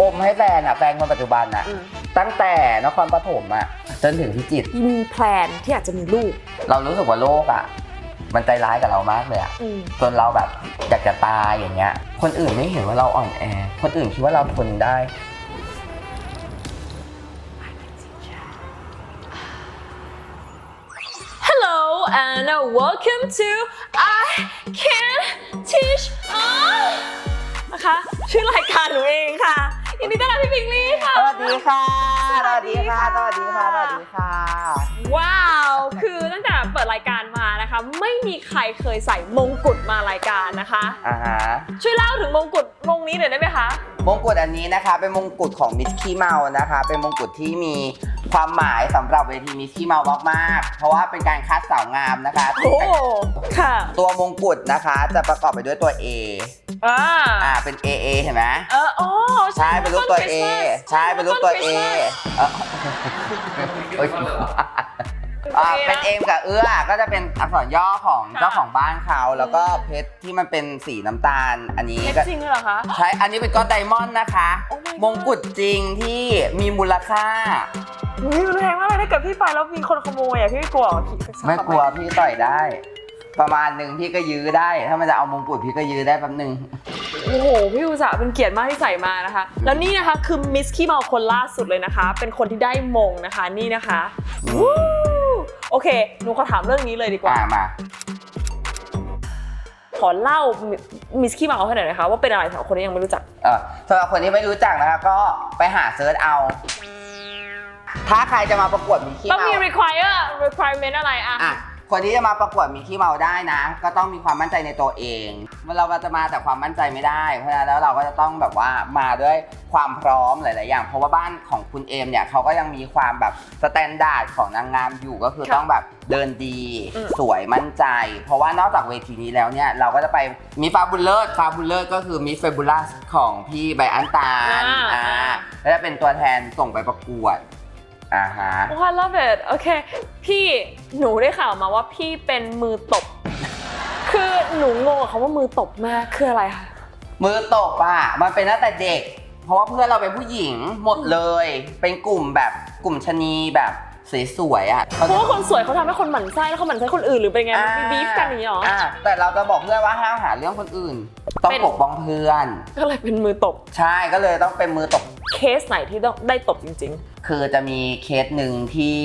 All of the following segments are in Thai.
อมให้แฟนอะแฟนคนปัจจุบันอะอืมตั้งแต่นครปฐมอะจนถึงพิจิตรมีแพลนที่อยากจะมีลูกเรารู้สึกว่าโลกอะมันใจร้ายกับเรามากเลยอะอืมจนเราแบบอยากจะตายอย่างเงี้ย คนอื่นไม่เห็นว่าเราอ่อนแอ คนอื่นคิดว่าเราทนได้ Hello and welcome to I Can Teach อ๋อนะคะชื่อรายการหนูเองค่ะ ยินดีต้อนรับพี่ปิงลี่ค่ะ สวัสดีค่ะ สวัสดีค่ะ สวัสดีค่ะ สวัสดีค่ะ ว้าว คือตั้งแต่เปิดรายการมานะคะ ไม่มีใครเคยใส่มงกุฎมารายการนะคะ อ่าฮะ ช่วยเล่าถึงมงกุฎมงนี้หน่อยได้ไหมคะ มงกุฎอันนี้นะคะ เป็นมงกุฎของมิสกี้เมานะคะ เป็นมงกุฎที่มีความหมายสำหรับเวทีมิสกี้เมามากๆ เพราะว่าเป็นการคัดสาวงามนะคะ โอ้ ค่ะ ตัวมงกุฎนะคะ จะประกอบไปด้วยตัว A อ่าอ่าเป็น AA เห็นไหมเอออ๋อใช่เป็นรูปตัว A ใช่เป็นรูปตัว A เอ่อโอ๊ยอ่าเป็นเอมกับเอื้อก็จะเป็นอักษรย่อของเจ้าของบ้านเขา แล้วก็เพชรที่มันเป็นสีน้ำตาลอันนี้เล็กก็จริงเลยเหรอคะ ใช่อันนี้เป็นก้อนไดมอนด์นะคะ Oh my god มงกุฎจริงที่มีมูลค่า อุ๊ยมันแพงมากเลยถ้าเกิดพี่ไปแล้วมีคนขโมยอะพี่ไม่กลัวเหรอพี่สัไม่กลัวพี่ต่อยได้ ประมาณหนึ่งพี่ก็ยื้อได้ ถ้ามันจะเอามงกุฎพี่ก็ยื้อได้แป๊บหนึ่งโอ้โห พี่อุตส่าห์เป็นเกียรติมากที่ใส่มานะคะ แล้วนี่นะคะคือมิสกี้เมาคนล่าสุดเลยนะคะ เป็นคนที่ได้มงนะคะนี่นะคะวู้โอเค หนูขอถามเรื่องนี้เลยดีกว่าอ่ามาขอเล่ามิสกี้เมาให้หน่อยนะคะ ว่าเป็นอะไรสำหรับคนที่ยังไม่รู้จัก เออสำหรับคนที่ไม่รู้จักนะคะก็ไปหาเซิร์ชเอา ถ้าใครจะมาประกวดมิคี้ต้องเมามี require requirement อะไรอะอะ คนที่จะมาประกวดมิคี้เมาได้นะ ก็ต้องมีความมั่นใจในตัวเองเราก็จะมาแต่ความมั่นใจไม่ได้ เพราะฉะนั้นแล้วเราก็จะต้องแบบว่ามาด้วยความพร้อมหลาย ๆ อย่าง เพราะว่าบ้านของคุณเอมเนี่ยเขาก็ยังมีความแบบสแตนดาร์ดของนางงามอยู่ก็คือต้องแบบเดินดี สวยมั่นใจ เพราะว่านอกจากเวทีนี้แล้วเนี่ยเราก็จะไปมีฟาบุลเลอร์ฟาบุลเลอร์ก็คือมิสเฟบูลัสของพี่ไบอันตาลอ่าอ่าแล้วจะเป็นตัวแทนส่งไปประกวด อ่าฮะ โอ้ I love it โอเค พี่หนูได้ข่าวมาว่าพี่เป็นมือตบ คือหนูงงกับคำว่ามือตบมากคืออะไรคะ มือตบอะ มันเป็นตั้งแต่เด็ก เพราะว่าเพื่อนเราเป็นผู้หญิงหมดเลย เป็นกลุ่มแบบกลุ่มชะนีแบบสวยๆอะเพราะว่าคนสวยเขาทำให้คนหมั่นไส้แล้วเขาหมั่นไส้คนอื่นหรือเป็นไงมันมีบีฟกันอย่างนี้หรอ อ่าแต่เราจะบอกเพื่อนว่าห้ามหาเรื่องคนอื่น ต้องเป็น ปกป้องเพื่อน ก็เลยเป็นมือตบ ใช่ก็เลยต้องเป็นมือตบ เคสไหนที่ต้องได้ตบจริง ๆ คือจะมีเคสหนึ่งที่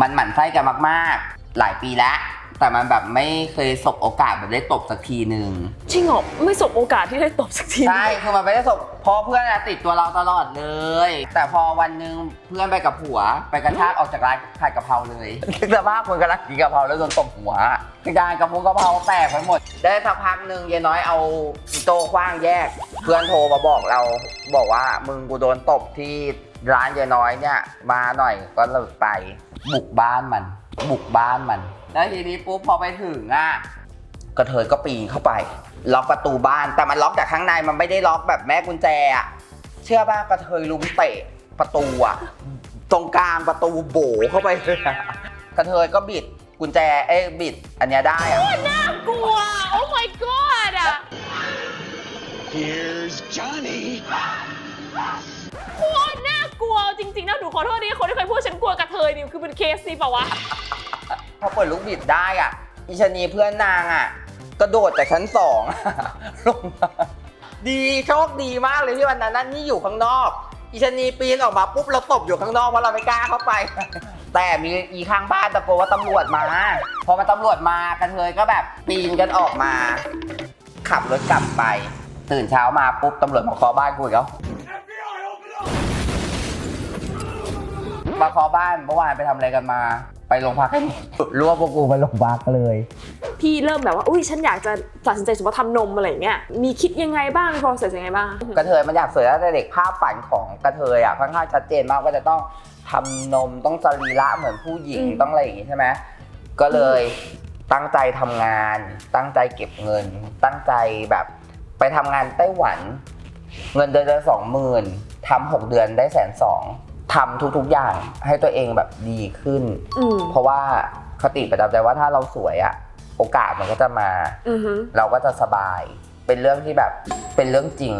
มันหมั่นไส้กันมาก ๆ หลายปีแล้ว แต่มันแบบไม่เคยสบโอกาสแบบได้ตบสักทีหนึ่งๆจริงเหรอไม่สบโอกาสที่ได้ตบสักทีใช่คือมันไม่ได้สบเพราะเพื่อนอะติดตัวเราตลอดเลย แต่พอวันหนึ่งเพื่อนไปกับผัว ไปกระชากออกจากร้านขายกะเพราเลยคิดสภาพคนกำลังกินกะเพราแล้วโดนตบหัวกระจายกระเพงกะเพราแตกไปหมด ได้สักพักหนึ่งยายน้อยเอาอีโต้คว้างแยก เพื่อนโทรมาบอกเราบอกว่ามึงกูโดนตบที่ร้านยายน้อยเนี่ย มาหน่อยก็เลยไปบุกบ้านมัน บุกบ้านมัน แล้วทีนี้ปุ๊บพอไปถึงอะกระเทยก็ปีนเข้าไป ล็อกประตูบ้านแต่มันล็อกจากข้างในมันไม่ได้ล็อกแบบแม่กุญแจอะเชื่อป่ะกระเทยลุมเตะประตูอะตรงกลางประตูโบเข้าไปเลยอะกระเทยก็บิดกุญแจเอ้ยบิด อันเนี้ยได้อะน่ากลัว โอ้ my god อะ Here's Johnny. โคตรน่ากลัวจริงๆนะหนูขอโทษนี่คนที่เคยพูดฉันกลัวกระเทยนี่คือเป็นเคสนี่เปล่าวะ พอเปิดลูกบิดได้อะ อีชะนีเพื่อนนางอะ กระโดดจากชั้นสองลงมาดีโชคดีมากเลยที่วันนั้นนั่นนี่อยู่ข้างนอก อีชะนีปีนออกมาปุ๊บเราตบอยู่ข้างนอกเพราะเราไม่กล้าเข้าไป แต่มีอีข้างบ้านตะโกนว่าตำรวจมา พอมาตำรวจมากระเทยก็แบบปีนกันออกมา ขับรถกลับไป ตื่นเช้ามาปุ๊บตำรวจมาเคาะบ้านกูอีกแล้ว มาเคาะบ้านเมื่อวานไปทำอะไรกันมา ไปโรงพักกันรวบพวกกูไปโรงพักเลย พี่เริ่มแบบว่าอุ้ยฉันอยากจะตัดสินใจสมมติว่าทำนมอะไรอย่างเงี้ยมีคิดยังไงบ้างมี process ยังไงบ้าง กระเทยมันอยากสวยตั้งแต่เด็กภาพฝันของกระเทยอะค่อนข้างชัดเจนมากว่าจะต้องทำนมต้องสรีระเหมือนผู้หญิงอืม ต้องอะไรอย่างงี้ใช่ไหมก็เลยตั้งใจทำงาน ตั้งใจเก็บเงิน ตั้งใจแบบไปทำงานไต้หวัน เงินเดือนละสองหมื่นทำหกเดือนได้แสนสอง ทำทุกๆอย่างให้ตัวเองแบบดีขึ้น อืมเพราะว่าคติประจำใจว่าถ้าเราสวยอะโอกาสมันก็จะมา อือฮึเราก็จะสบาย เป็นเรื่องที่แบบเป็นเรื่องจริง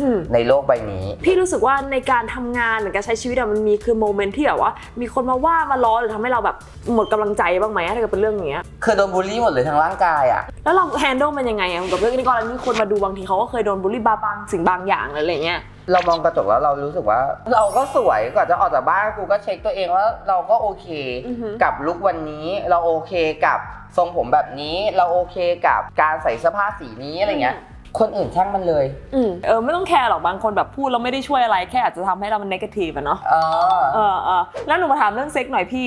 อืม ในโลกใบนี้ พี่รู้สึกว่าในการทำงานหรือการใช้ชีวิตอะมันมีคือโมเมนต์ที่แบบว่า มีคนมาว่ามาล้อหรือทำให้เราแบบหมดกำลังใจบ้างไหมถ้าเกิดเป็นเรื่องอย่างเงี้ยคือโดนบูลลี่หมดเลยทั้งร่างกายอะแล้วเราแฮนด์ลมันยังไงอะกับเรื่องนี้ก่อนมีคนมาดูบางทีเขาก็เคยโดนบูลลี่บาบางสิ่งบางอย่างอะไรอย่างเงี้ย เรามองกระจกแล้วเรารู้สึกว่า เราก็สวยก่อนจะออกจากบ้านกูก็เช็คตัวเองว่าเราก็โอเค อือฮึ กับลุควันนี้เราโอเคกับทรงผมแบบนี้ เราโอเคกับการใส่เสื้อผ้าสีนี้อะไรเงี้ย คนอื่นช่างมันเลย อืมเออไม่ต้องแคร์หรอกบางคนแบบพูดแล้วไม่ได้ช่วยอะไรแค่อาจจะทำให้เรามันนกาทีฟอะเนาะเออ เออเออแล้วหนูมาถามเรื่องเซ็กหน่อยพี่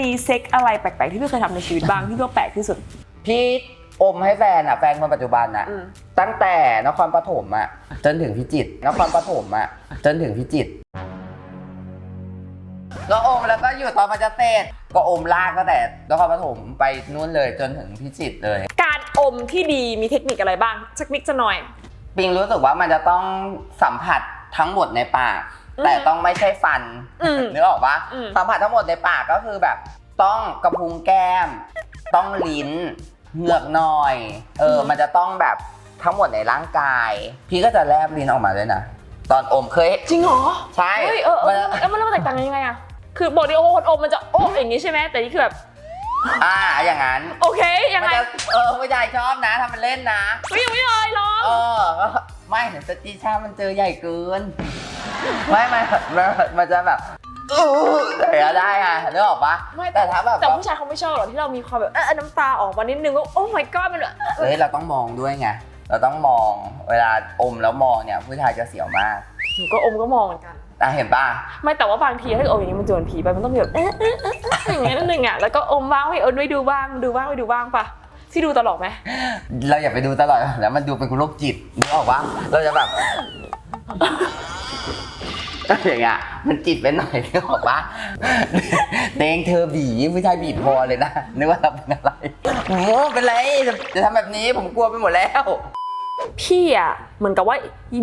มีเซ็กอะไรแปลกๆที่พี่เคยทำในชีวิตบ้างที่พี่ว่าแปลกที่สุด พี่ อมให้แฟนอะแฟนคนปัจจุบันอะอืมตั้งแต่นครปฐมอะจนถึงพิจิตรนครปฐมอะจนถึงพิจิตรก็อมแล้วก็อยู่ตอนมันจะเสร็จก็อมลากตั้งแต่นครปฐมไปนู่นเลยจนถึงพิจิตรเลย การอมที่ดีมีเทคนิคอะไรบ้างสักนิดจะหน่อย ปิงรู้สึกว่ามันจะต้องสัมผัสทั้งหมดในปากอืมแต่ต้องไม่ใช่ฟันอืมนึกออกปะอืมสัมผัสทั้งหมดในปากก็คือแบบ ต้องกระพุ้งแก้ม ต้องลิ้น เหงือกหน่อย เออ มันจะต้องแบบทั้งหมดในร่างกาย พี่ก็จะแลบลิ้นออกมาด้วยนะ ตอนอมเคย จริงเหรอใช่ เฮ้ยเออเอมันอแล้วมันแล้วมันแตกต่างกันยังไงอะคือบอกดิโอคนอมมันจะโอ้อย่างงี้ใช่ไหมแต่นี่คือแบบ อ่า อย่างนั้น โอเคยังมันไงจะเออผู้ชายชอบนะทำมันเล่นนะเฮ้ยยังไม่เลยลองเออ ไม่เห็นสตีชามันเจอใหญ่เกิน ไม่ไม่มันมันจะแบบ อู้แต่ก็ได้อะนึกออกปะไม่แต่ถ้าแบบแต่ผู้ชายเขาไม่ชอบหรอกที่เรามีความแบบเออน้ำตาออกมานิดนึงว่าโอ้ my god มันแบบเอ้ยเราต้องมองด้วยไงเราต้องมองเวลาอมแล้วมองเนี่ยผู้ชายจะเสียวมากหนูก็อมก็มองเหมือนกัน อะเห็นป่ะไม่แต่ว่าบางทีถ้าเกิดอมอย่างนี้มันจะเหมือนผีไปมันต้องมีแบบเอ๊ะเอ๊ะเอ๊ะเอ๊ะอย่างเงี้ยนิดนึงอะแล้วก็อมบ้างไม่อมไม่ดูบ้างดูบ้างไม่ดูบ้างปะที่ดูตลกไหมเราอย่าไปดูตลอดแล้วมันดูเป็นคนโรคจิตนึกออกปะเราจะแบบ อย่างเงี้ยมันจิตไปหน่อยนึกออกปะเตงเธอบีผู้ชายบีบคอเลยนะนึกว่าเราเป็นอะไรโอ้เป็นไรจะทำแบบนี้ผมกลัวไปหมดแล้ว พี่อะเหมือนกับว่า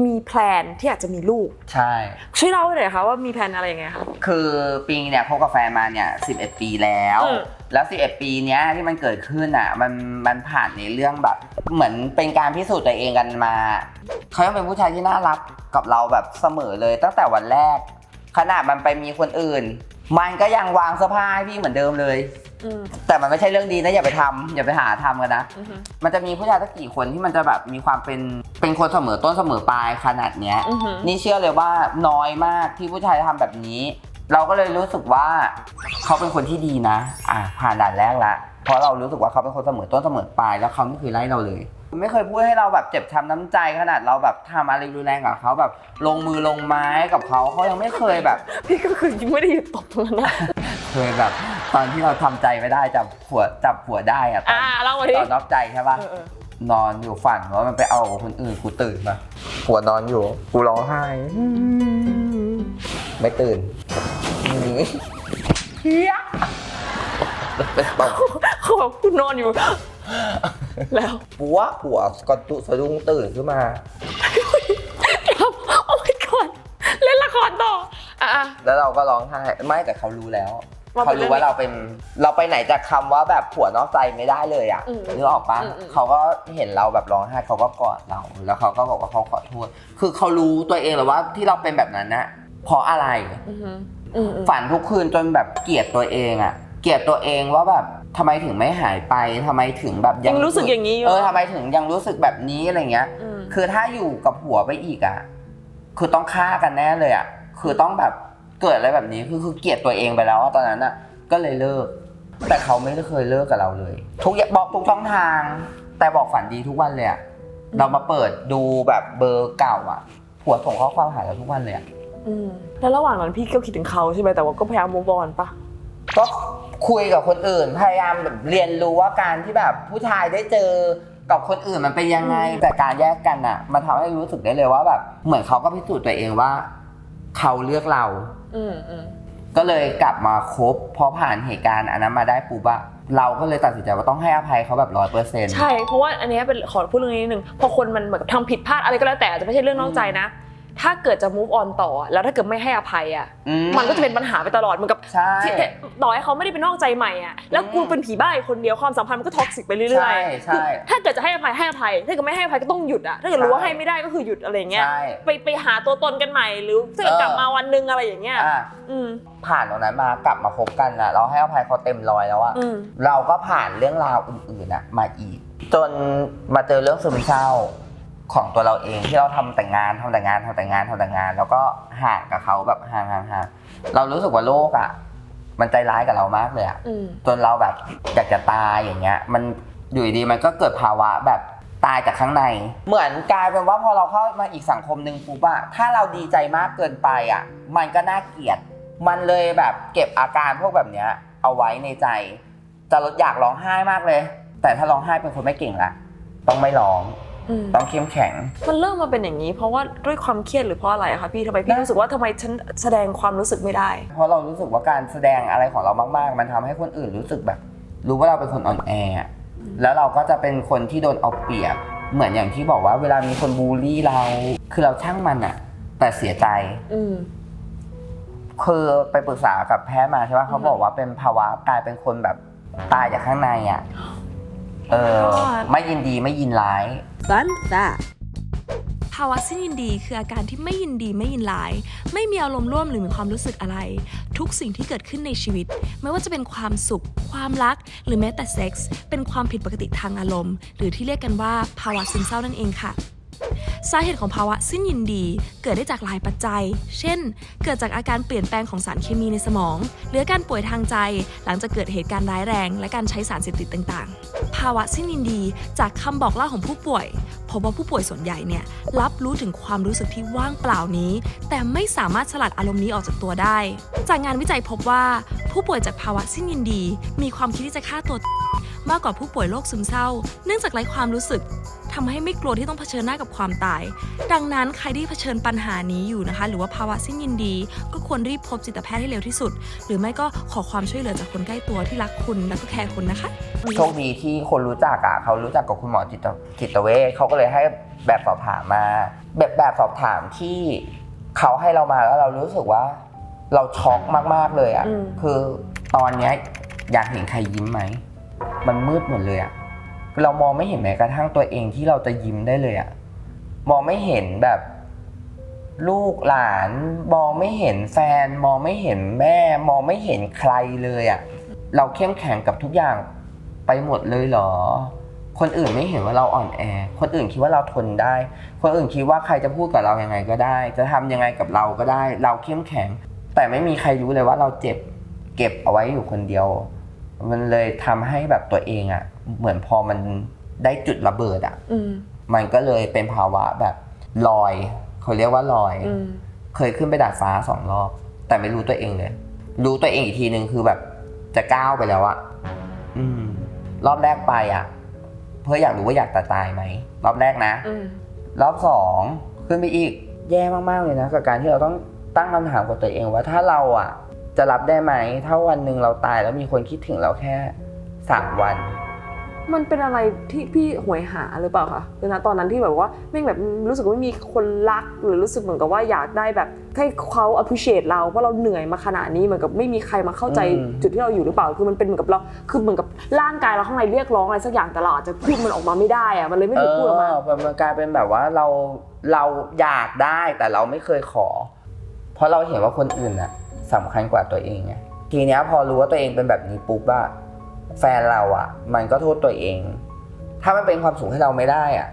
มีแพลนที่อยากจะมีลูก ใช่ช่วยเล่าหน่อยค่ะว่ามีแพลนอะไรยังไงคะคือปิงเนี่ยคบกับแฟนมาเนี่ย11 ปีแล้วอืม แล้ว 11 ปีเนี้ยที่มันเกิดขึ้นอะมันมันผ่านในเรื่องแบบ เหมือนเป็นการพิสูจน์ตัวเองกันมาเขายังเป็นผู้ชายที่น่ารักกับเราแบบเสมอเลยตั้งแต่วันแรก ขนาดมันไปมีคนอื่น มันก็ยังวางเสื้อผ้าให้พี่เหมือนเดิมเลยอืมแต่มันไม่ใช่เรื่องดีนะอย่าไปทำอย่าไปหาทำกันนะอือฮึมันจะมีผู้ชายสักกี่คนที่มันจะแบบมีความเป็นเป็นคนเสมอต้นเสมอปลายขนาดเนี้ยอือฮึนี่เชื่อเลยว่าน้อยมากที่ผู้ชายทำแบบนี้ เราก็เลยรู้สึกว่าเขาเป็นคนที่ดีนะ อะผ่านด่านแรกละเพราะเรารู้สึกว่าเขาเป็นคนเสมอต้นเสมอปลายแล้วเขาไม่เคยไล่เราเลย ไม่เคยพูดให้เราแบบเจ็บช้ำน้ำใจขนาดเราแบบทำอะไรรุนแรงกับเขาแบบลงมือลงไม้กับเขาเขายังไม่เคยแบบ พี่ก็คือยังไม่ได้หยุดตบตรงนั้นนะ เคยแบบ ตอนที่เราทำใจไม่ได้จับผัวจับผัวได้อะตอนอ่าเล่ามาดิ ตอนนอกใจใช่ปะ เออเออนอนอยู่ฝันว่ามันไปเอากับคนอื่นกูตื่นมาผัวนอนอยู่ กูร้องไห้ ไม่ตื่นเฮียเป็นตบเขาแบบคุณนอนอยู่ แล้วปัวผัวก็ตุสะดุ้งตื่นขึ้นมาครับโอ้ my god เล่นละครต่ออะแล้วเราก็ร้องไห้ไม่แต่เขารู้แล้วว่าเป็นเขารู้ว่าเราเป็นเราไปไหนจากคำว่าแบบผัวนอกใจไม่ได้เลยอะอืมนึกออกปะอืมอืมเขาก็เห็นเราแบบร้องไห้เขาก็กอดเรา แล้วเขาก็บอกว่าเขาขอโทษ คือเขารู้ตัวเองแล้วว่าที่เราเป็นแบบนั้นนะ เพราะอะไร อือฮึอืมอืมฝันทุกคืนจนแบบเกลียดตัวเองอะเกลียดตัวเองว่าแบบทำไมถึงไม่หายไปทำไมถึงแบบยังรู้สึกอย่างนี้อยู่เออทำไมถึงยังรู้สึกแบบนี้อะไรเงี้ย มคือถ้าอยู่กับผัวไปอีกอะคือต้องฆ่ากันแน่เลยอะคือต้องแบบเกิดอะไรแบบนี้คือคือเกลียดตัวเองไปแล้วอะตอนนั้นอะก็เลยเลิก แต่เขาไม่ได้เคยเลิกกับเราเลย ทุกอย่างบอกทุกช่องทาง แต่บอกฝันดีทุกวันเลยอะเรามาเปิดดูแบบเบอร์เก่าอะผัวส่งข้อความหาเราทุกวันเลยอะ อืมแล้วระหว่างนั้นพี่ก็คิดถึงเขาใช่ไหมแต่ว่าก็พยายาม move on ปะก็คุยกับคนอื่น พยายามแบบเรียนรู้ว่าการที่แบบผู้ชายได้เจอกับคนอื่นมันเป็นยังไง แต่การแยกกันอะ มันทำให้รู้สึกได้เลยว่าแบบ เหมือนเขาก็พิสูจน์ตัวเองว่า เขาเลือกเรา อืมอืมก็เลยกลับมาคบพอผ่านเหตุการณ์อันนั้นมาได้ปุ๊บอะเราก็เลยตัดสินใจว่าต้องให้อภัยเขาแบบร้อยเปอร์เซ็นต์ใช่ เพราะว่าอันเนี้ยเป็นขอพูดเรื่องนี้นิดนึงพอคนมันเหมือนกับทำผิดพลาดอะไรก็แล้วแต่อาจจะไม่ใช่เรื่องนอกใจนะ ถ้าเกิดจะ move on ต่อ แล้วถ้าเกิดไม่ให้อภัยอะ อื มันก็จะเป็นปัญหาไปตลอดเหมือนกับใช่ที่ต่อให้เขาไม่ได้เป็นนอกใจใหม่อะ แล้วกูอืมเป็นผีบ้าอีกคนเดียวความสัมพันธ์มันก็ท็อกซิกไปเรื่อยๆใช่ใช่คือถ้าเกิดจะให้อภัยให้อภัย ถ้าเกิดไม่ให้อภัยก็ต้องหยุดอะ ถ้าเกิดรู้ว่าใช่ ให้ไม่ได้ก็คือหยุดอะไรเงี้ย ใช่ ไปไปหาตัวตนกันใหม่หรือถ้าเกิดเออ กลับมาวันหนึงอะไรอย่างเงี้ย อะอืม ผ่านตรงนั้นมากลับมาคบกันนะเราให้อภัยเขาเต็มร้อยแล้วอะอืม เราก็ผ่านเรื่องราวอื่นๆอะมาอีก จนมาเจอเรื่องซึมเศร้า ของตัวเราเองที่เราทำแต่งงานทำแต่งงานทำแต่งงานทำแต่งงาน แล้วก็ห่างกับเขาแบบห่างห่างห่างเรารู้สึกว่าโลกอะมันใจร้ายกับเรามากเลยอะอืมจนเราแบบอยากจะตายอย่างเงี้ย มันอยู่ดีๆมันก็เกิดภาวะแบบตายจากข้างใน เหมือนกลายเป็นว่าพอเราเข้ามาอีกสังคมหนึ่งปุ๊บอะถ้าเราดีใจมากเกินไปอะมันก็น่าเกลียด มันเลยแบบเก็บอาการพวกแบบเนี้ย เอาไว้ในใจ จะอยากร้องไห้มากเลย แต่ถ้าร้องไห้เป็นคนไม่เก่งละต้องไม่ร้อง อืม ต้องเข้มแข็ง มันเริ่มมาเป็นอย่างนี้ เพราะว่าด้วยความเครียดหรือเพราะอะไรอะคะพี่ทำไมพี่รู้สึกว่าทำไมฉันแสดงความรู้สึกไม่ได้ เพราะเรารู้สึกว่าการแสดงอะไรของเรามาก ๆ มันทำให้คนอื่นรู้สึกแบบ รู้ว่าเราเป็นคนอ่อนแออะแล้วเราก็จะเป็นคนที่โดนเอาเปรียบ เหมือนอย่างที่บอกว่าเวลามีคนบูลลี่เรา คือเราช่างมันอะแต่เสียใจ อืม คือไปปรึกษากับแพทย์มาใช่ป่ะเขาบอกว่าเป็นภาวะกลายเป็นคนแบบตายจากข้างในอะ เออ God ไม่ยินดีไม่ยินร้าย Fun fact ภาวะสิ้นยินดีคืออาการที่ไม่ยินดีไม่ยินร้าย ไม่มีอารมณ์ร่วมหรือมีความรู้สึกอะไร ทุกสิ่งที่เกิดขึ้นในชีวิต ไม่ว่าจะเป็นความสุข ความรัก หรือแม้แต่เซ็กส์เป็นความผิดปกติทางอารมณ์ หรือที่เรียกกันว่าภาวะซึมเศร้านั่นเองค่ะ สาเหตุของภาวะสิ้นยินดี เกิดได้จากหลายปัจจัย เช่น เกิดจากอาการเปลี่ยนแปลงของสารเคมีในสมอง หรือการป่วยทางใจ หลังจากเกิดเหตุการณ์ร้ายแรง และการใช้สารเสพติดต่างๆ ภาวะสิ้นยินดีจากคำบอกเล่าของผู้ป่วยพบว่าผู้ป่วยส่วนใหญ่เนี่ยรับรู้ถึงความรู้สึกที่ว่างเปล่านี้ แต่ไม่สามารถสลัดอารมณ์นี้ออกจากตัวได้ จากงานวิจัยพบว่าผู้ป่วยจากภาวะสิ้นยินดี มีความคิดที่จะฆ่าตัวมากกว่าผู้ป่วยโรคซึมเศร้า เนื่องจากไร้ความรู้สึก ทำให้ไม่กลัวที่ต้องเผชิญหน้ากับความตาย ดังนั้นใครที่เผชิญปัญหานี้อยู่นะคะ หรือว่าภาวะสิ้นยินดี ก็ควรรีบพบจิตแพทย์ให้เร็วที่สุด หรือไม่ก็ขอความช่วยเหลือจากคนใกล้ตัวที่รักคุณและก็แคร์คุณนะคะโชคดีที่คนรู้จักอะเขารู้จักกับคุณหมอจิตจิตเวชเขาก็เลยให้แบบสอบถามมา แบบแบบสอบถามที่เขาให้เรามาแล้วเรารู้สึกว่า เราช็อกมากๆเลยอะอืมคือตอนเนี้ยอยากเห็นใครยิ้มไหม มันมืดหมดเลยอะ คือเรามองไม่เห็นแม้กระทั่งตัวเองที่เราจะยิ้มได้เลยอะมองไม่เห็นแบบ ลูกหลาน มองไม่เห็นแฟน มองไม่เห็นแม่ มองไม่เห็นใครเลยอะเราเข้มแข็งกับทุกอย่างไปหมดเลยเหรอ คนอื่นไม่เห็นว่าเราอ่อนแอ คนอื่นคิดว่าเราทนได้ คนอื่นคิดว่าใครจะพูดกับเรายังไงก็ได้ จะทำยังไงกับเราก็ได้ เราเข้มแข็ง แต่ไม่มีใครรู้เลยว่าเราเจ็บ เก็บเอาไว้อยู่คนเดียว มันเลยทำให้แบบตัวเองอะ่ะ เหมือนพอมันได้จุดระเบิดอะ่ะอืมมันก็เลยเป็นภาวะแบบลอยเขาเรียกว่าลอยอืมเคยขึ้นไปดาดฟ้าสองรอบ แต่ไม่รู้ตัวเองเลย รู้ตัวเองอีกทีหนึ่งคือแบบจะก้าวไปแล้วอะอืม รอบแรกไปอะเพื่ออยากรู้ว่าอยากจะตายไหมรอบแรกนะอืมรอบสองขึ้นไปอีก แย่มากๆเลยนะกับการที่เราต้องตั้งคำถามกับตัวเองว่าถ้าเราอะจะรับได้ไหมถ้าวันหนึ่งเราตายแล้วมีคนคิดถึงเราแค่สามวัน มันเป็นอะไรที่พี่หวยหาหรือเปล่าคะคือณตอนนั้นที่แบบว่าแม่งแบบรู้สึกว่าไม่มีคนรักหรือรู้สึกเหมือนกับว่าอยากได้แบบให้เขา appreciate เราเพราะเราเหนื่อยมาขนาดนี้เหมือนกับไม่มีใครมาเข้าใจอืมจุดที่เราอยู่หรือเปล่าคือมันเป็นเหมือนกับเราคือเหมือนกับร่างกายเราข้างในเรียกร้องอะไรสักอย่างแต่เราอาจจะพูดมันออกมาไม่ได้อะมันเลยไม่ถูกพูดออกมาเมันมันกลายเป็นแบบว่าเราเราอยากได้แต่เราไม่เคยขอ เพราะเราเห็นว่าคนอื่นอะสำคัญกว่าตัวเองไงทีเนี้ยพอรู้ว่าตัวเองเป็นแบบนี้ปุ๊บอะ แฟนเราอะมันก็โทษตัวเอง ถ้ามันเป็นความสุขให้เราไม่ได้อะ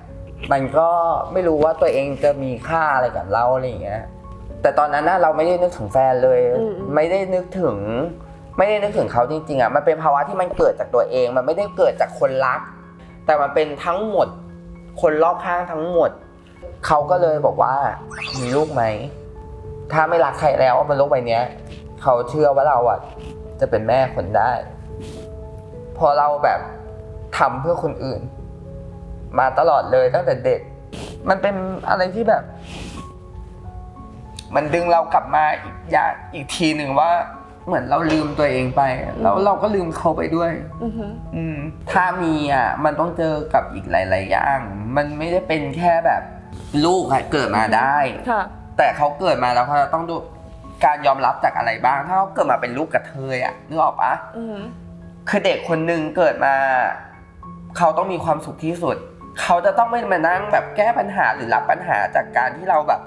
มันก็ไม่รู้ว่าตัวเองจะมีค่าอะไรกับเราอะไรอย่างเงี้ย แต่ตอนนั้นนะเราไม่ได้นึกถึงแฟนเลย อืมอืม ไม่ได้นึกถึง ไม่ได้นึกถึงเขาจริงๆอะมันเป็นภาวะที่มันเกิดจากตัวเอง มันไม่ได้เกิดจากคนรัก แต่มันเป็นทั้งหมด คนรอบข้างทั้งหมด เขาก็เลยบอกว่า มีลูกไหม ถ้าไม่รักใครแล้วบนโลกใบเนี้ย เขาเชื่อว่าเราอะ จะเป็นแม่คนได้ พอเราแบบทำเพื่อคนอื่น มาตลอดเลยตั้งแต่เด็ก มันเป็นอะไรที่แบบ มันดึงเรากลับมาอีกอย่างอีกทีหนึ่งว่าเหมือนเราลืมตัวเองไป แล้วเราก็ลืมเขาไปด้วย อือฮึอืม ถ้ามีอะ มันต้องเจอกับอีกหลาย ๆ อย่าง มันไม่ได้เป็นแค่แบบ ลูกอะเกิดมาได้ ค่ะ แต่เขาเกิดมาแล้วเขาจะต้องดูการยอมรับจากอะไรบ้าง ถ้าเขาเกิดมาเป็นลูกกระเทยอะนึกออกปะ อือหือ คือเด็กคนหนึ่งเกิดมา เขาต้องมีความสุขที่สุด เขาจะต้องไม่มานั่งแบบแก้ปัญหาหรือรับปัญหาจากการที่เราแบบ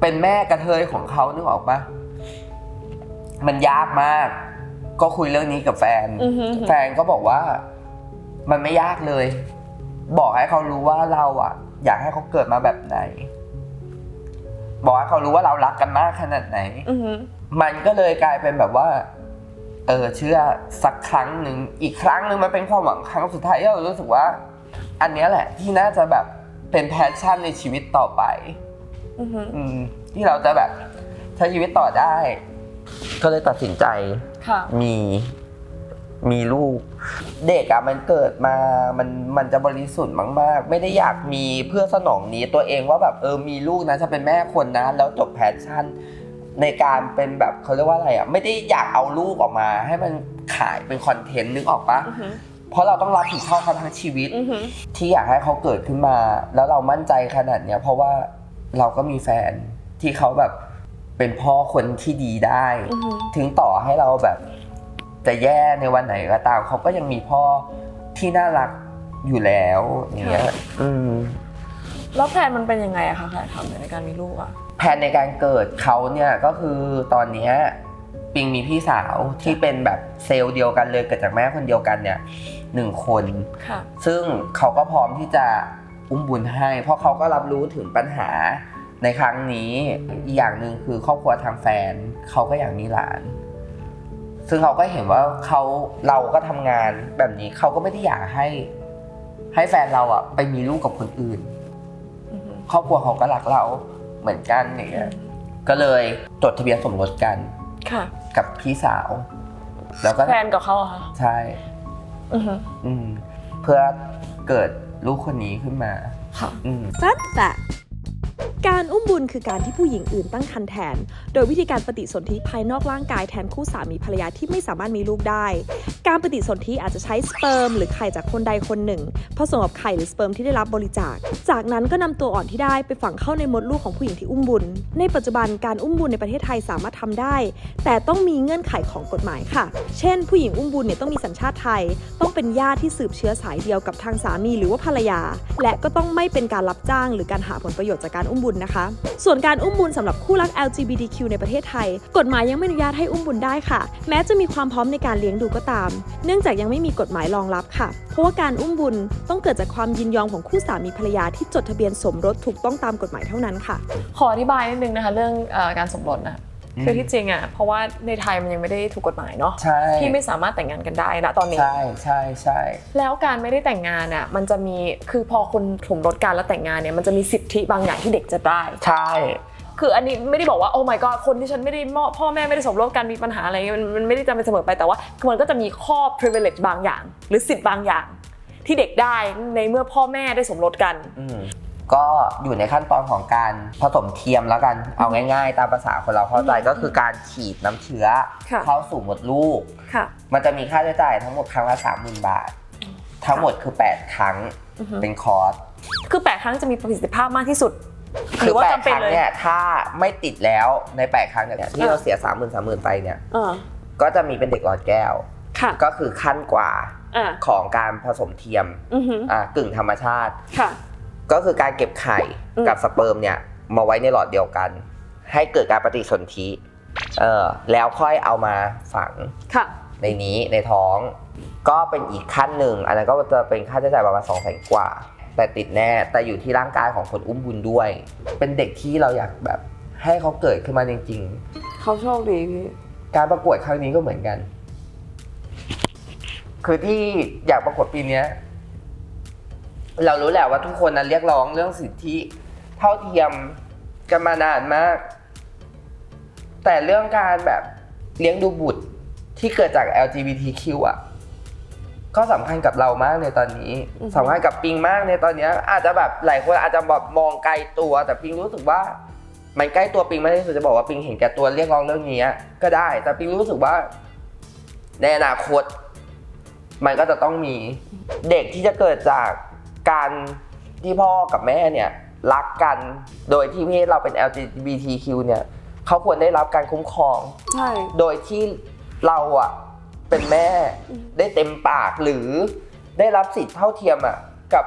เป็นแม่กระเทยของเขานึกออกปะมันยากมาก ก็คุยเรื่องนี้กับแฟนอือหือแฟนก็บอกว่า มันไม่ยากเลย บอกให้เขารู้ว่าเราอะอยากให้เขาเกิดมาแบบไหน บอกให้เขารู้ว่าเรารักกันมากขนาดไหนอือหือมันก็เลยกลายเป็นแบบว่า เออเชื่อสักครั้งหนึ่งอีกครั้งหนึ่งมันเป็นความหวังครั้งสุดท้ายที่เรารู้สึกว่า อันเนี้ยแหละที่น่าจะแบบเป็นแพชชั่นในชีวิตต่อไปอือหืออืมที่เราจะแบบใช้ชีวิตต่อได้ ก็เลยตัดสินใจค่ะมีมีลูก เด็กอะมันเกิดมามันมันจะบริสุทธิ์มาก ๆ ไม่ได้อยากมีเพื่อสนองนี้ตัวเองว่าแบบเออมีลูกนะจะเป็นแม่คนนะ แล้วจบแพชชั่น ในการเป็นแบบเขาเรียกว่าอะไรอะไม่ได้อยากเอาลูกออกมา ให้มันขายเป็นคอนเทนต์นึกออกปะอือหือเพราะเราต้องรับผิดชอบเขาทั้งชีวิตอือหือที่อยากให้เขาเกิดขึ้นมา แล้วเรามั่นใจขนาดเนี้ยเพราะว่าเราก็มีแฟนที่เขาแบบเป็นพ่อคนที่ดีได้อือหือถึงต่อให้เราแบบจะแย่ในวันไหนก็ตามเขาก็ยังมีพ่อที่น่ารักอยู่แล้วอย่างเงี้ยอืมแล้วแพลนมันเป็นยังไงอะคะแพลนทำในการมีลูกอะ แผนในการเกิดเขาเนี่ยก็คือตอนเนี้ยปิงมีพี่สาวที่เป็นแบบเซลล์เดียวกันเลยเกิดจากแม่คนเดียวกันเนี่ยหนึ่งคน ค่ะ ซึ่งเขาก็พร้อมที่จะอุ้มบุญให้ เพราะเขาก็รับรู้ถึงปัญหาในครั้งนี้อีกอย่างหนึ่งคือครอบครัวทางแฟนเขาก็อยากมีหลาน ซึ่งเขาก็เห็นว่าเขาเราก็ทำงานแบบนี้เขาก็ไม่ได้อยากให้ ให้แฟนเราอะไปมีลูกกับคนอื่น อือหือครอบครัวเขาก็รักเรา เหมือนกันอย่างเงี้ยก็เลยจดทะเบียนสมรสกันค่ะ กับพี่สาว แล้วก็แฟนกับเขาอะคะใช่อือหืออืมเพื่อเกิดลูกคนนี้ขึ้นมา ค่ะ อืม Fun fact การอุ้มบุญคือการที่ผู้หญิงอื่นตั้งครรภ์แทน โดยวิธีการปฏิสนธิภายนอกร่างกายแทนคู่สามีภรรยาที่ไม่สามารถมีลูกได้ การปฏิสนธิอาจจะใช้สเปิร์มหรือไข่จากคนใดคนหนึ่งผสมกับไข่หรือสเปิร์มที่ได้รับบริจาค จากนั้นก็นำตัวอ่อนที่ได้ไปฝังเข้าในมดลูกของผู้หญิงที่อุ้มบุญ ในปัจจุบันการอุ้มบุญในประเทศไทยสามารถทำได้ แต่ต้องมีเงื่อนไขของกฎหมายค่ะ เช่น ผู้หญิงอุ้มบุญเนี่ยต้องมีสัญชาติไทย ต้องเป็นญาติที่สืบเชื้อสายเดียวกับทางสามีหรือว่าภรรยา และก็ต้องไม่เป็นการรับจ้างหรือการหาผลประโยชน์จากการอุ้มบุญนะคะ ส่วนการอุ้มบุญสำหรับคู่รัก LGBTQ ในประเทศไทย กฎหมายยังไม่อนุญาตให้อุ้มบุญได้ค่ะ แม้จะมีความพร้อมในการเลี้ยงดูก็ตาม เนื่องจากยังไม่มีกฎหมายรองรับค่ะ เพราะว่าการอุ้มบุญต้องเกิดจากความยินยอมของคู่สามีภรรยาที่จดทะเบียนสมรสถูกต้องตามกฎหมายเท่านั้นค่ะ ขออธิบายนิดนึงนะคะ เรื่องอการสมรสนะ คือที่จริงอะเพราะว่าในไทยมันยังไม่ได้ถูกกฎหมายเนาะใช่ที่ไม่สามารถแต่งงานกันได้นะตอนนี้ใช่ใช่ใช่แล้วการไม่ได้แต่งงานอะมันจะมีคือพอคนสมรสกันแล้วแต่งงานเนี่ยมันจะมีสิทธิบางอย่างที่เด็กจะได้ใช่ คืออันนี้ไม่ได้บอกว่าโอ้ my god คนที่ฉันไม่ได้พ่อพ่อแม่ไม่ได้สมรสกันมีปัญหาอะไรเงี้ยมันมันไม่ได้จำเป็นเสมอไปแต่ว่ามันก็จะมีข้อ privilege บางอย่าง หรือสิทธิ์บางอย่างที่เด็กได้ในเมื่อพ่อแม่ได้สมรสกันอืม ก็อยู่ในขั้นตอนของการผสมเทียมแล้วกันเอาง่าย ๆ ตามภาษาคนเราเข้าใจอืมก็คือการฉีดน้ำเชื้อค่ะเข้าสู่มดลูก ค่ะมันจะมีค่าใช้จ่ายทั้งหมดครั้งละสามหมื่นบาท ทั้งหมดคือ 8 ครั้งอือฮึเป็นคอร์สคือแปดครั้งจะมีประสิทธิภาพมากที่สุด หคืรืออว่าแปดจำเป็นครั้งเลยเนี่ยถ้าไม่ติดแล้วในแปดครั้งเนี่ยที่อ่าเราเสียสามหมื่นสามหมื่นไปเนี่ยอ่าก็จะมีเป็นเด็กหลอดแก้ว ค่ะก็คือขั้นกว่าอ่าของการผสมเทียมอือหืออ่ากึ่งธรรมชาติ ค่ะ ก็คือการเก็บไข่อืมกับสเปิร์มเนี่ยมาไว้ในหลอดเดียวกัน ให้เกิดการปฏิสนธิเออแล้วค่อยเอามาฝังค่ะในนี้ในท้อง ก็เป็นอีกขั้นหนึ่ง อันนั้นก็จะเป็นค่าใช้จ่ายประมาณสองแสนกว่า แต่ติดแน่แต่อยู่ที่ร่างกายของคนอุ้มบุญด้วย เป็นเด็กที่เราอยากแบบให้เขาเกิดขึ้นมาจริงเขาโชคดีพี่ๆการประกวดครั้งนี้ก็เหมือนกัน คือที่อยากประกวดปีเนี้ย เรารู้แหละว่าทุกคนนั้นเรียกร้องเรื่องสิทธิ เท่าเทียมกันมานานมาก แต่เรื่องการแบบเลี้ยงดูบุตรที่เกิดจาก LGBTQ อะก็สำคัญกับเรามากในตอนนี้อือฮึสำคัญกับปิงมากในตอนเนี้ยอาจจะแบบหลายคนอาจจะแบบมองไกลตัว แต่ปิงรู้สึกว่า มันใกล้ตัวปิงไม่ได้สุดจะบอกว่าปิงเห็นแก่ตัวเรียกร้องเรื่องนี้ก็ได้ แต่ปิงรู้สึกว่าในอนาคต มันก็จะต้องมีเด็กที่จะเกิดจาก การที่พ่อกับแม่เนี่ยรักกันโดยที่เพศเราเป็น LGBTQ เนี่ยเขาควรได้รับการคุ้มครอง ใช่ โดยที่เราอะเป็นแม่ได้เต็มปากหรือได้รับสิทธิ์เท่าเทียมอะกับ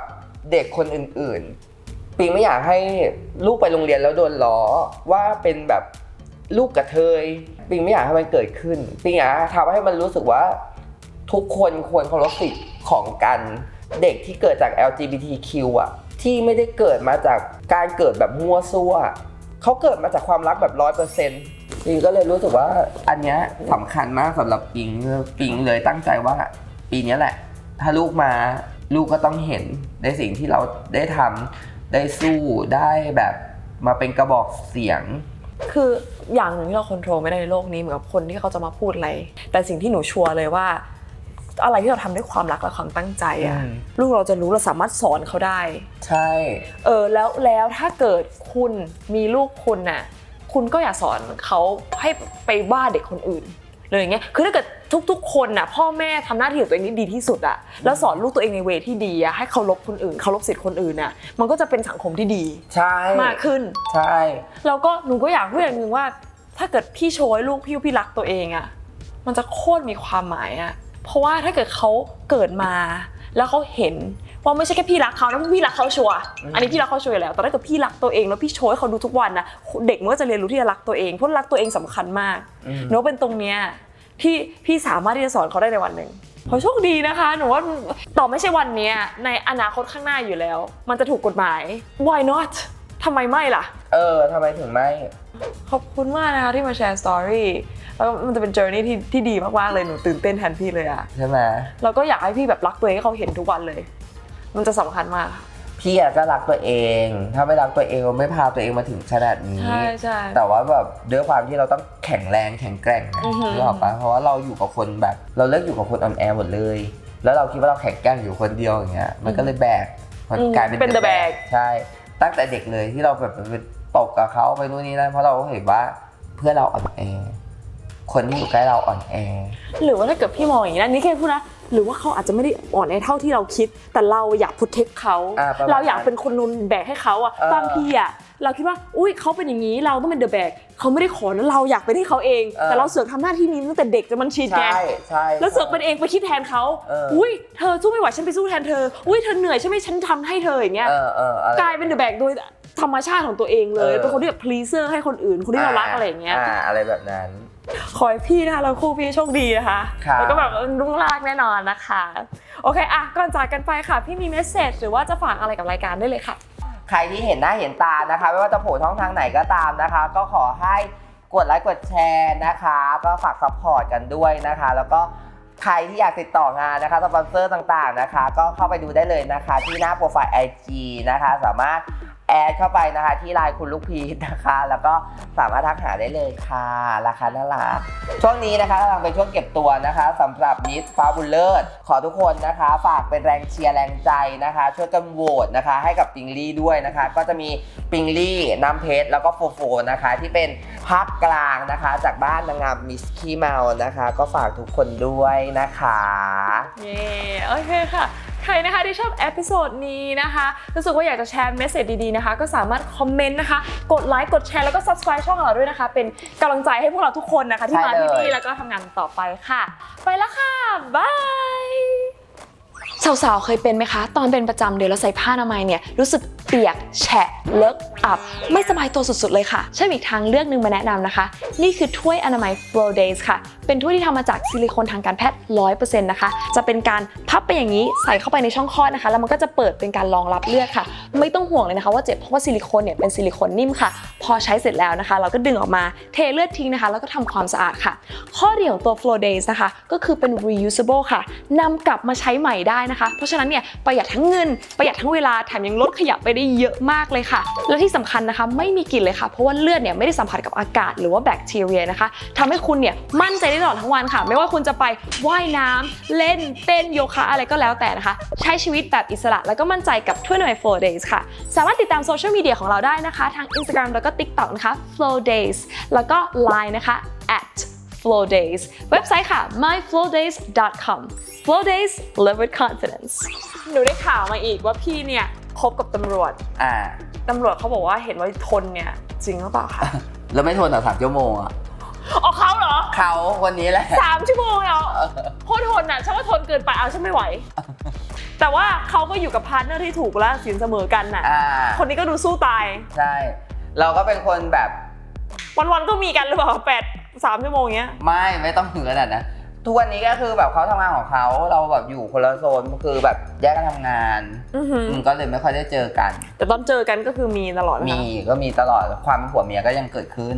เด็กคนอื่นๆ ปิงไม่อยากให้ลูกไปโรงเรียนแล้วโดนล้อว่าเป็นแบบลูกกระเทย ปิงไม่อยากให้มันเกิดขึ้น ปิงอยากทำให้มันรู้สึกว่าทุกคนควรเคารพสิทธิ์ของกัน เด็กที่เกิดจาก LGBTQ อะที่ไม่ได้เกิดมาจากการเกิดแบบมั่วซั่วเขาเกิดมาจากความรักแบบร้อยเปอร์เซ็นต์ปิงก็เลยรู้สึกว่าอันเนี้ยสำคัญมากสำหรับปิงปิงเลยตั้งใจว่าปีนี้แหละ ถ้าลูกมาลูกก็ต้องเห็นในสิ่งที่เราได้ทำได้สู้ได้แบบมาเป็นกระบอกเสียง คืออย่างหนึ่งที่เราควบคุมไม่ได้ในโลกนี้เหมือนกับคนที่เขาจะมาพูดอะไร แต่สิ่งที่หนูชัวร์เลยว่า อะไรที่เราทำด้วยความรักและความตั้งใจอะอืมลูกเราจะรู้เราสามารถสอนเขาได้ ใช่ เออแล้วแล้วถ้าเกิดคุณมีลูกคุณน่ะคุณก็อย่าสอนเขาให้ไปว่าเด็กคนอื่นเลยอย่างเงี้ยคือถ้าเกิดทุกๆ คนน่ะพ่อแม่ทำหน้าที่ของตัวเองนี่ดีที่สุดอะแล้วสอนลูกตัวเองในเวที่ดีอะให้เคารพคนอื่นเคารพสิทธิ์คนอื่นน่ะมันก็จะเป็นสังคมที่ดีใช่มากขึ้นใช่แล้วก็หนูก็อยากพูดอย่างหนึ่งว่า ถ้าเกิดพี่โชว์ให้ลูกพี่ว่าพี่รักตัวเองอะมันจะโคตรมีความหมายอะ เพราะว่าถ้าเกิดเขาเกิดมา แล้วเขาเห็นว่าไม่ใช่แค่พี่รักเขานะพี่รักเขาชัวร์อันนี้พี่รักเขาชัวร์อยู่แล้วแต่ถ้าเกิดพี่รักตัวเองแล้วพี่โชว์ให้เขาดูทุกวันนะเด็กมันก็จะเรียนรู้ที่จะรักตัวเองเพราะรักตัวเองสำคัญมากอืมหนูว่าเป็นตรงเนี้ยที่พี่สามารถที่จะสอนเขาได้ในวันหนึ่งขอโชคดีนะคะ หนูว่าต่อไม่ใช่วันเนี้ยในอนาคตข้างหน้าอยู่แล้ว มันจะถูกกฎหมาย why not ทำไมไม่ล่ะ เออทำไมถึงไม่ ขอบคุณมากนะคะที่มาแชร์สตอรี่แล้วมันจะเป็นเจอร์นี่ที่ที่ดีมากๆเลยหนูตื่นเต้นแทนพี่เลยอะใช่ไหมแล้วก็อยากให้พี่แบบรักตัวเองให้เขาเห็นทุกวันเลย มันจะสำคัญมากพี่อาจจะรักตัวเอง ถ้าไม่รักตัวเองเราไม่พาตัวเองมาถึงขนาดนี้ ใช่ใช่ แต่ว่าแบบด้วยความที่เราต้องแข็งแรงแข็งแกร่งนะอือหือ นึกออกปะเพราะว่าเราอยู่กับคนแบบ เราเลิกอยู่กับคนอ่อนแอหมดเลย แล้วเราคิดว่าเราแข็งแกร่งอยู่คนเดียวอย่างเงี้ย มันก็เลยแบกมันกลายเป็น เป็น the the bag ใช่ ตั้งแต่เด็กเลยที่เราแบบไปตบกับเขาไปนู่นนี่นั่นเพราะเราเห็นว่าเพื่อนเราอ่อนแอคนที่อยู่ใกล้เราอ่อนแอ หรือว่าถ้าเกิดพี่มองอย่างนี้นะนี่แค่พูดนะหรือว่าเขาอาจจะไม่ได้อ่อนแอเท่าที่เราคิด แต่เราอยากพุทเทคเขาอ่าประมาณเราอยากเป็นคนนุนแบกให้เขาอะเออบางทีอะ เราคิดว่าอุ้ยเขาเป็นอย่างนี้เราต้องเป็นเดอะแบกเขาไม่ได้ขอนะเราอยากเป็นให้เขาเองแต่เราเสือกทำหน้าที่นี้ตั้งแต่เด็กจนมันชินไงใช่ใช่ แล้วเสือกเป็นเองไปคิดแทนเขาเอออุ้ยเธอสู้ไม่ไหวฉันไปสู้แทนเธออุ้ยเธอเหนื่อยใช่ไหมฉันทำให้เธออย่างเงี้ย เออเอออะไร กลายเป็นเดอะแบกโดยธรรมชาติของตัวเองเลย เออ เป็นคนที่แบบ pleaser ให้คนอื่น คนที่เรารักอะไรอย่างเงี้ยอ่าอะไรแบบนั้น ขอให้พี่นะคะแล้วคู่พี่โชคดีนะคะ ครับ แล้วก็แบบรุ่งรากแน่นอนนะคะ โอเคอะก่อนจากกันไปค่ะ พี่มีเมสเซจหรือว่าจะฝากอะไรกับรายการได้เลยค่ะ ใครที่เห็นหน้าเห็นตานะคะ ไม่ว่าจะโผล่ช่องทางไหนก็ตามนะคะ ก็ขอให้กดไลค์กดแชร์นะคะ ก็ฝากซัพพอร์ตกันด้วยนะคะ แล้วก็ใครที่อยากติดต่องานนะคะสปอนเซอร์ต่างๆนะคะ ก็เข้าไปดูได้เลยนะคะ ที่หน้าโปรไฟล์ IG นะคะ สามารถ ดเข้าไปนะคะที่ไลน์คุณลูกพีชนะคะ แล้วก็สามารถทักหาได้เลยค่ะราคาน่ารักช่วงนี้นะคะกำลังเป็นช่วงเก็บตัวนะคะสำหรับมิสฟ้าบุลเลิศขอทุกคนนะคะ ฝากเป็นแรงเชียร์แรงใจนะคะ ช่วยกันโหวตนะคะ ให้กับปิงลี่ด้วยนะคะ ก็จะมีปิงลี่น้ำเพชรแล้วก็โฟโฟนะคะ ที่เป็นภาคกลางนะคะ จากบ้านนางงามมิสคีเมานะคะ ก็ฝากทุกคนด้วยนะคะเย้โอเคค่ะ ใครนะคะที่ชอบเอพิโซดนี้นะคะรู้สึกว่าอยากจะแชร์เมสเซจดีๆนะคะ ก็สามารถคอมเมนต์นะคะ กดไลค์กดแชร์แล้วก็ subscribe ช่องของเราด้วยนะคะ เป็นกำลังใจให้พวกเราทุกคนนะคะ ที่มาใช่ที่เลยนี่แล้วก็ทำงานต่อไปค่ะ ไปแล้วค่ะบาย สาวๆ เคยเป็นไหมคะ ตอนเป็นประจำเดือนแล้วใส่ผ้าอนามัยเนี่ยรู้สึกเปียกแฉะเลิกอับ ไม่สบายตัวสุดๆ เลยค่ะ ใช่อีกทางเลือกหนึ่งมาแนะนำนะคะ นี่คือถ้วยอนามัย Flow Days ค่ะ เป็นถ้วยที่ทำมาจากซิลิโคนทางการแพทย์ 100%นะคะ จะเป็นการพับไปอย่างนี้ใส่เข้าไปในช่องคลอดนะคะ แล้วมันก็จะเปิดเป็นการรองรับเลือดค่ะ ไม่ต้องห่วงเลยนะคะว่าเจ็บเพราะว่าซิลิโคนเนี่ยเป็นซิลิโคนนิ่มค่ะ พอใช้เสร็จแล้วนะคะ เราก็ดึงออกมาเทเลือดทิ้งนะคะ แล้วก็ทำความสะอาดค่ะ ข้อดีของตัว Flow Days นะคะ ก็คือเป็น reusable ค่ะนำกลับมาใช้ใหม่ได้นะคะ เพราะฉะนั้นเนี่ยประหยัดทั้งเงิน ประหยัดทั้งเวลาแถมยังลดขยะไปได้เยอะมากเลยค่ะ และที่สำคัญนะคะไม่มีกลิ่นเลยค่ะ เพราะว่าเลือดเนี่ยไม่ได้สัมผัสกับอากาศหรือว่าแบคทีเรียนะคะทำให้คุณเนี่ยมั่นใจได้ตลอดทั้งวันค่ะ ไม่ว่าคุณจะไปว่ายน้ำเล่นเต้นโยคะอะไรก็แล้วแต่นะคะ ใช้ชีวิตแบบอิสระแล้วก็มั่นใจกับถ้วหน่วย Flow Days ค่ะ สามารถติดตามโซเชียลมีเดียของเราได้นะคะ ทาง Instagram แล้วก็ TikTok นะคะ Flow Days แล้วก็ Line นะคะ at Flow Days เว็บไซต์ค่ะ myflowdays.com Flow Days live with confidence หนูได้ข่าวมาอีกว่าพี่เนี่ยคบกับตำรวจ อ่า ตำรวจเขาบอกว่าเห็นว่าทนเนี่ย จริงหรือเปล่าคะแล้วไม่ทนต่อสามชั่วโมงอะอ๋อเขาเหรอเขาคนนี้แหละสามชั่วโมงแล้วโคตรทนอะฉันว่าทนเกินไปเอาฉันไม่ไหว แต่ว่าเขาก็อยู่กับพาร์ทเนอร์ที่ถูกและสินเสมอกันน่ะอ่าคนนี้ก็ดูสู้ตาย ใช่ เราก็เป็นคนแบบ วันๆก็มีกันหรือเปล่าแปด สามชั่วโมงเงี้ย ไม่ไม่ต้องถึงขนาดนั้นทุกวันนี้ก็คือแบบเขาทำงานของเขาเราแบบอยู่คนละโซนคือแบบแยกกันทำงานอือหือ อืมก็เลยไม่ค่อยได้เจอกัน แต่ตอนเจอกันก็คือมีตลอดนะคะ มีก็มีตลอดความเป็นผัวเมียก็ยังเกิดขึ้น